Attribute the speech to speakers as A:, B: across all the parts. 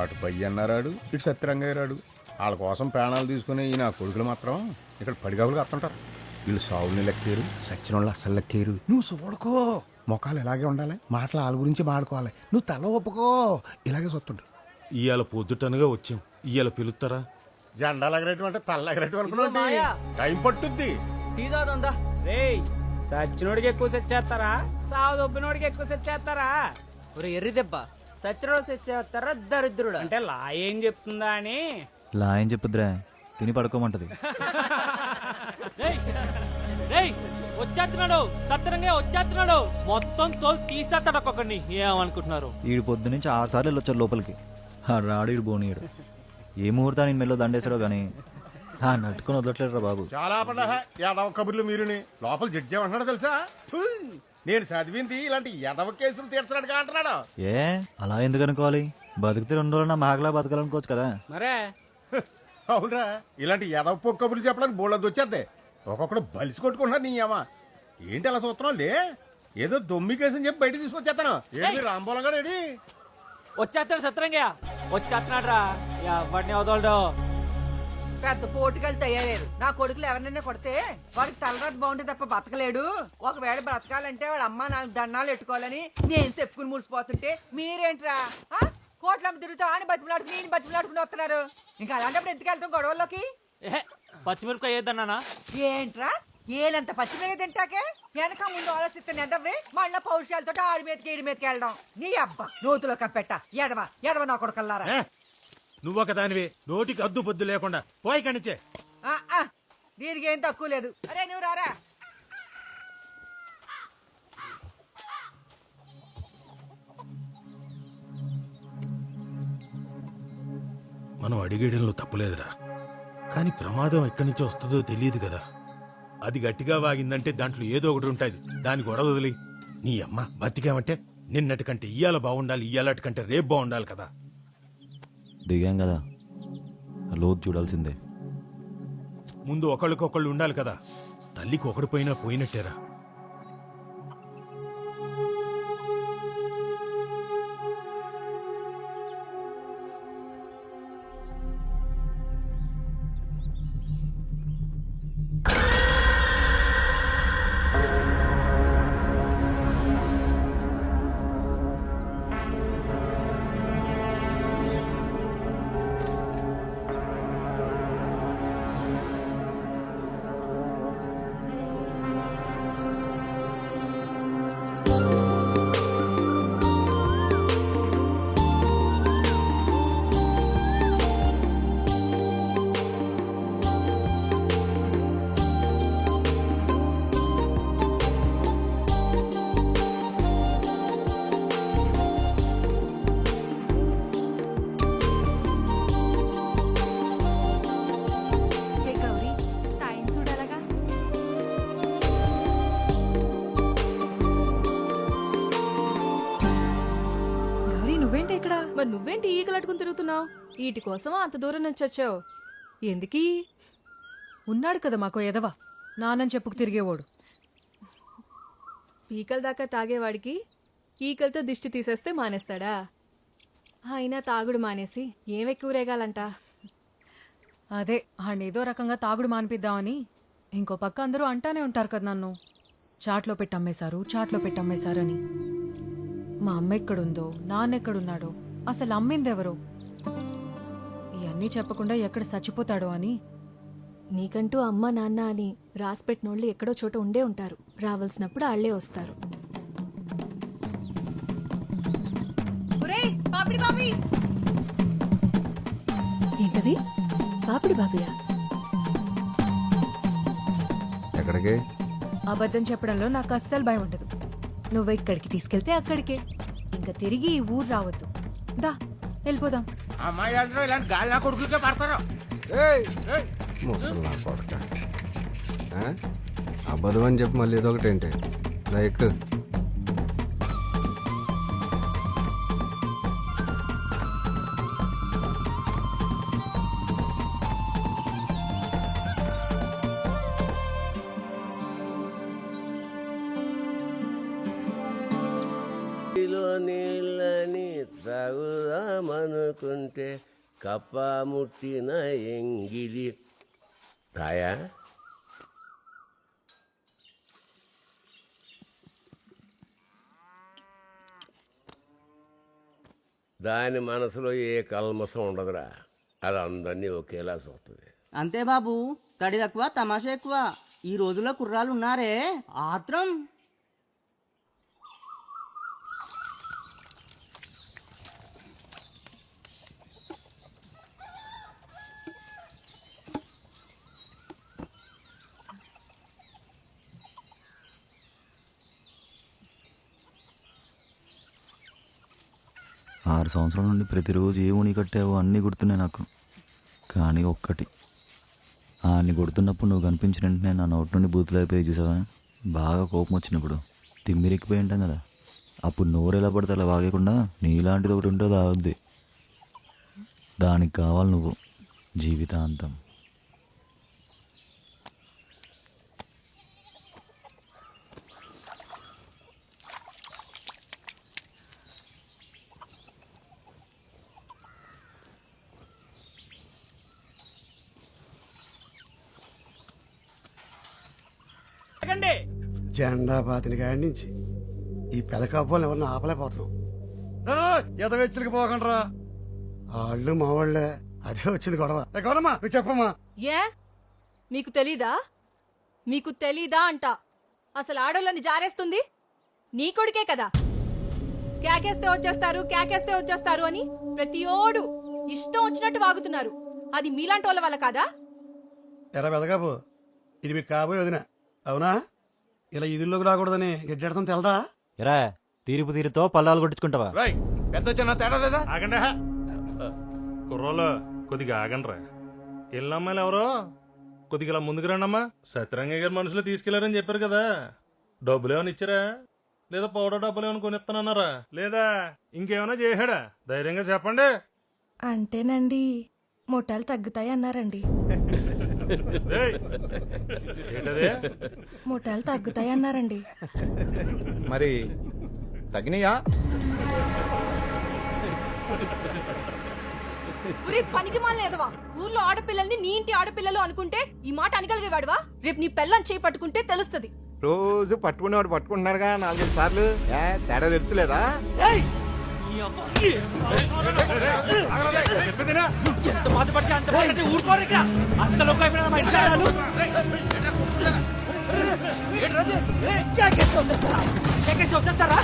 A: అటు పయ్య అన్నారాడు ఇటు సత్యరంగయ్యరాడు వాళ్ళ కోసం ప్రాణాలు తీసుకుని ఈ నా కొడుకులు మాత్రం ఇక్కడ పడిగాపులు కత్తుంటారు వీళ్ళు సావుల్ని లెక్కేరు సచ్చిన వాళ్ళు అస్సలు లెక్కేరు. నువ్వు చూడకో మొఖాలు ఇలాగే ఉండాలి మాటలు వాళ్ళ గురించి మాడుకోవాలి నువ్వు తల ఒప్పుకో ఇలాగే సొత్తుండు.
B: ఇవాళ పొద్దుటనగా వచ్చాం. ఇవాళ పిలుస్తారా
A: జెండాలు ఎగరేయటం అంటే తల్ల ఎగరేయటం. అనుకున్నావు టైం పట్టుద్ది.
C: టీ తాగుదా
D: రేయ్ చచ్చినోడికి ఎక్కువ సెట్ చేస్తారా? సావు దొబ్బినోడికి ఎక్కువ సెట్ చేస్తారా?
C: ఒరే ఎర్రి దెబ్బ. సచ్చినోడు సెచ్చేస్తారా దరిద్రుడు.
D: అంటే లా ఏం చెప్తుందా అని?
E: లా ఏం చెప్పుద్రా తిని పడుకోమంటది.
D: రేయ్ రేయ్ వచ్చేస్తున్నాడు సత్తరంగా వచ్చేస్తున్నాడు. మొత్తం తోలు తీసేస్తాడు ఒక్కొక్కడిని. ఏమనుకుంటున్నారు?
E: ఈడు పొద్దు నుంచి ఆరు సార్లు వెళ్ళొచ్చారు లోపలికి. ఆ రాడు ఈడు బోనీయుడు ఏ ముహూర్తాన్ని మెల్లో దండేశాడో కానీ ఆ నట్టుకొని వదలట్లేదురా బాబు.
A: చాలా పడ్డా యాదవ కబుర్లు మీరుని. లోపల జడ్జి ఏమంటున్నాడు తెలుసా? నేను చదివింది ఇలాంటి యాదవ కేసులు తీర్చడానికి అంటున్నాడు.
E: ఏ? అలా ఎందుకు అనుకోవాలి? బతికితే రెండు రోజులు నా మాగలా బతకాలనుకోవచ్చు కదా.
D: మరే.
A: అవునరా. ఇలాంటి యాదవ పొక్క కబుర్లు చెప్పడానికి బోళ్ళది వచ్చేద్ది. ఒక్కొక్కడు బలిసి కొట్టుకుంటున్నారు నీ అమ్మ. ఏంటి అలా చూస్తున్నావు లే? ఏదో దొమ్మి కేసు చెప్పి బయట తీసుకొచ్చేస్తాను. ఏంటి రాంబోలం గారు ఏడి
D: వచ్చేస్తాడు సత్తరంగా వచ్చేస్తున్నాడు రా ఎవరిని వదలడు?
F: పెద్ద పోటుగాళ్ళు తయారయ్యారు. నా కొడుకులు ఎవరినైనా కొడితే వాడికి తలరాటు బాగుంటే తప్ప బతకలేడు. ఒకవేళ బ్రతకాలంటే వాడు అమ్మ నాలుగు దండాలు పెట్టుకోవాలని నేను చెప్పుకుని మురిసిపోతుంటే మీరేంట్రా? ఆ? కోట్లమ్మ తిరుగుతా అని బతిమలాడుకు నేను బతిమలాడుకుని వస్తున్నారు. ఇంకా అలాంటప్పుడు ఎందుకు వెళ్తాం గొడవల్లోకి?
D: పచ్చిమిరపకాయ వేద్దన్నానా
F: ఏంట్రా? ఏలంత పచ్చిమిరగా తింటాకే? వెనక ముందు ఆలోచిస్తే నెదవ్వే మళ్ళా పౌరుషాలతో ఆడి మీదకి ఏడి మీదకి వెళ్ళడం. నీ అబ్బా నూతులో కప్పెట్ట. ఎడవ ఎడవ నా కొడుకల్లారా?
B: నువ్వొక దానివే నోటికి అద్దు పొద్దు లేకుండా. పోయి కణించే
F: ఆ, ఆ, దీనికి ఏం తక్కువ లేదు. అరే నువ్వు రారా.
B: మనం అడిగేయడంలో తప్పులేదురా కానీ ప్రమాదం ఎక్కడి నుంచి వస్తుందో తెలియదు కదా. అది గట్టిగా వాగిందంటే దాంట్లో ఏదో ఒకటి ఉంటుంది. దాని గొడవ వదిలి నీ అమ్మ బతికామంటే నిన్నటి కంటే ఇయ్యాల బాగుండాలి ఇయ్యాలటి కంటే రేపు బాగుండాలి కదా.
E: దిగాం కదా. లోతు చూడాల్సిందే.
B: ముందు ఒకళ్ళకొకళ్ళు ఉండాలి కదా. తల్లికి ఒకడు పోయినా పోయినట్టేరా.
G: ఏ
H: అట్టుకుని వీటి కోసం అంత దూరం నుంచి వచ్చావు. ఎందుకీ? ఉన్నాడు కదా మాకు ఎదవా. నానని చెప్పుకు తిరిగేవాడు. పీకల దాకా తాగేవాడికి ఈకలతో దిష్టి తీసేస్తే మానేస్తాడా? అయినా తాగుడు మానేసి ఏమెక్కువరేగాలంట ఎక్కువ రేగాలంట? అదే ఏదో రకంగా తాగుడు మానిపిద్దామని ఇంకో పక్క అందరూ అంటానే ఉంటారు కదా నన్ను. చాట్లో పెట్టి అమ్మేశారు చాట్లో పెట్టి అమ్మేశారని మా అమ్మ ఎక్కడుందో నాన్న ఎక్కడున్నాడో అసలు అమ్మిందెవరో? ఇవన్నీ చెప్పకుండా ఎక్కడ చచ్చిపోతాడో అని.
G: నీకంటూ అమ్మ నాన్న అని రాసిపెట్టినోళ్ళు ఎక్కడో చోట ఉండే ఉంటారు. రావాల్సినప్పుడు ఆళ్ళే వస్తారు. ఏంటది? పాపిడి బాబియా?
I: ఎక్కడికి?
H: అబద్ధం చెప్పడంలో నాకు అస్సలు భయం ఉండదు. నువ్వు ఇక్కడికి తీసుకెళ్తే అక్కడికే. ఇంకా తిరిగి ఈ ఊరు రావద్దు. దా వెళ్ళిపోదాం.
A: అమ్మాయి అందరూ ఇలాంటి గాలి కొడుకులకే పడతారు.
I: ముసలి నా కొడక. ఆ? అబద్ధం అని చెప్పి మళ్ళీ ఇదొకటి ఏంటి లైక్
J: నీళ్ళని తాగుదామనుకుంటే కప్పముట్టిన ఎంగిలి. రాయా? దాని మనసులో ఏ కల్మసం ఉండదురా. అది అందరినీ ఒకేలా చూస్తుంది
C: అంతే బాబు. తడి తక్కువ తమాషా ఎక్కువ. ఈ రోజుల్లో కుర్రాళ్ళు ఉన్నారే. ఆత్రం.
E: ఆరు సంవత్సరాల నుండి ప్రతిరోజు ఏ ఉని కట్టావో అన్నీ గుర్తున్నాయి నాకు. కానీ ఒక్కటి. ఆయన్ని అన్ని నువ్వు కనిపించిన వెంటనే నా నోటి నుండి బూతులు అయిపోయి చూసావా? బాగా కోపం వచ్చినప్పుడు. తిమ్మిరిక్కిపోయి ఉంటాం కదా. అప్పుడు నోరు ఎలా పడితే అలా వాగకుండా నీలాంటిది ఒకటి ఉంటుందో ఆగుద్ది. దానికి కావాలి నువ్వు జీవితాంతం.
K: జెండా బాతిని కాడి నుంచి ఈ పెదకాపోలు ఎవరిని ఆపలేకపోతున్నాం.
A: ఎదవెచ్చలికి పోకండ్రా.
K: వాళ్ళు మా వాళ్ళే అదే వచ్చింది గొడవ. ఏ గౌరమ్మా నువ్వు చెప్పమ్మా.
G: ఏ? మీకు తెలీదా? మీకు తెలీదా అంట. అసలు ఆడోళ్ళని జారేస్తుంది? నీ కొడుకే కదా. కేకేస్తే వచ్చేస్తారు కేకేస్తే వచ్చేస్తారు అని ప్రతి ఓడు ఇష్టం వచ్చినట్టు వాగుతున్నారు. అది మీలాంటి వాళ్ళ వల్ల కాదా?
K: ఎరా వెదకాపు ఇది మీకు కాబోయే వదిన అవునా? ఇలా ఇదిల్లోకి రాకూడదని గడ్డెడతాం తెలదా?
E: ఎరా తీర్పు తీరుతో పల్లాలు కొట్టించుకుంటావా?
A: పెద్ద చిన్న తేడా లేదా?
B: ఆగండి. కుర్రోలు కొద్దిగా ఆగండ్రా. ఎల్లమ్మాయిలు ఎవరో? కొద్దిగా ఇలా ముందుకు రండమ్మా. సత్యరంగయ్య గారి మనుషులు తీసుకెళ్ళారని చెప్పారు కదా. డబ్బులు ఏమైనా ఇచ్చారా? లేదా పౌడర్ డబ్బులు ఏమైనా కొనిస్తానన్నారా? లేదా ఇంకేమైనా చేశాడా? ధైర్యంగా చెప్పండి.
G: అంటేనండి మొట్టాలు తగ్గుతాయి అన్నారండి
B: ఏయ్, ఏంటది?
G: మొట్టాలు తగ్గుతాయి అన్నారండి
A: మరి తగినయా?
G: ఒరే పనికి మాలేదవా ఊర్లో ఆడపిల్లల్ని నీ ఇంటి ఆడపిల్లలు అనుకుంటే ఈ మాట అనగలిగేవాడువా? రేపు నీ పెళ్ళని చేయి పట్టుకుంటే తెలుస్తుంది.
A: రోజు పట్టుకునేవాడు పట్టుకుంటున్నాడుగా నాలుగైదు సార్లు. ఏ తేడా తెలుస్తలేదా?
C: ఎంత బాధపడితే అంత బాధపడితే ఊరుకోరు ఇక్కడ అంత లోక అయిపోయినా మా ఇంట్లో ఆడాలు. కేకేస్తే వచ్చేస్తారా కేకేస్తే వచ్చేస్తారా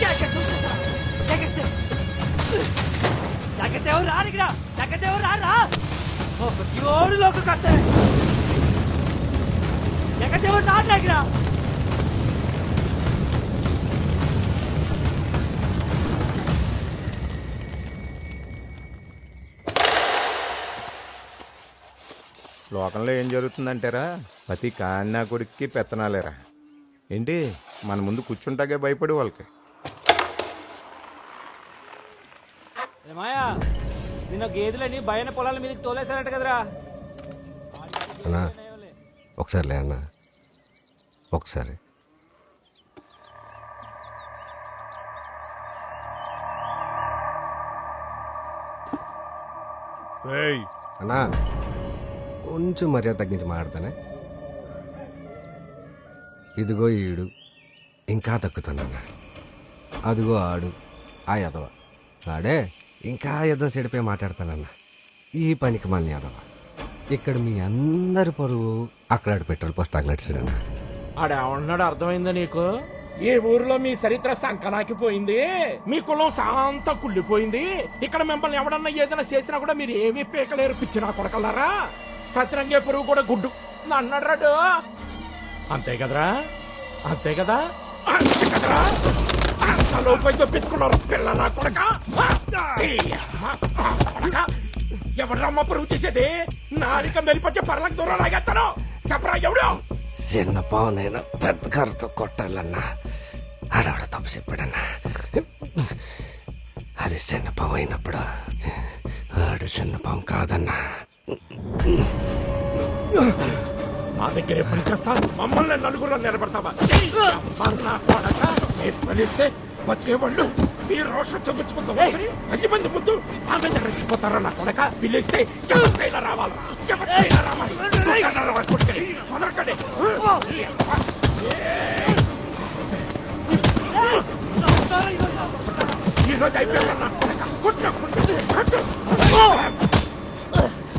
C: కేకేస్తే వచ్చేస్తారా కేకేస్తే కేకేస్తే ఎవరు రారు ఇక్కడ కేకేస్తే ఎవరు రారా ఓ, ప్రతి కట్టే కేకేస్తే ఎవరు రారు ఇక్కడ
A: లోకంలో ఏం జరుగుతుందంటారా? ప్రతి కాన్నా కొడుక్కి పెత్తనాలేరా? ఏంటి? మన ముందు కూర్చుంటాకే భయపడి వాళ్ళకి.
C: ఏమాయా నిన్న గేదెలని బయన పొలాల మీదకి తోలేశారట కదరా.
I: అన్నా ఒకసారి లే అన్నా. ఒకసారి.
B: ఏయ్,
I: అన్నా. కొంచెం మర్యాద తగ్గించి మాట్లాడతానే? ఇదిగో ఈడు ఇంకా తక్కుతానన్నా. అదిగో ఆడు ఆ యదవ. ఆడే ఇంకా యుద్ధం సెడిపోయి మాట్లాడతానన్నా. ఈ పనికి మళ్ళీ యదవ. ఇక్కడ మీ అందరి పరువు అక్కడ పెట్రోల్ పోసి తగలట్టాడన్నా
D: ఆడేమన్నాడు అర్థమైందా నీకు? ఏ ఊరిలో మీ చరిత్ర సంకనాకిపోయింది మీ కులం శాంత కుళ్ళిపోయింది. ఇక్కడ మిమ్మల్ని ఎవడన్నా ఏదైనా చేసినా కూడా మీరు ఏమీ పీకలేరు పిచ్చినా కొడకల్లారా సత్రంగే పురుగు కూడా గుడ్డు. అన్నాడు అంతే కదరా అంతే కదా అంతే కదరా అంత లోపైతే పెట్టుకున్నారు పిల్లల కొడక ఈ కొడక. పురుగు తీసేది? నాలిక మెలిపట్టి పర్లకు దూరం లాగేస్తాను. చెప్పరా ఎవడు?
I: చిన్న పావునైనా పెద్ద కారుతో కొట్టాలన్నా. ఆడవాడ తప్పు చెప్పాడన్నా. అది చిన్న అయినప్పుడు ఆడు చిన్న పాము కాదన్నా.
D: మా దగ్గర పని చేస్తా మమ్మల్ని నలుగురు నిలబడతావా? పిలిస్తే బతికేవాళ్ళు. మీ రోషం చూపించుకుంటాం పది మంది ముందు ఆమె రెచ్చిపోతారా నా కొడక? పిలిస్తే ఎవరికైనా రావాలి. ఎవరికైనా రావాలి. కొట్టండి రా, కొట్టుకొని. వదలకండి. ఈ రోజు అయిపోయారు నా కొడక? కొట్టు, కొట్టు.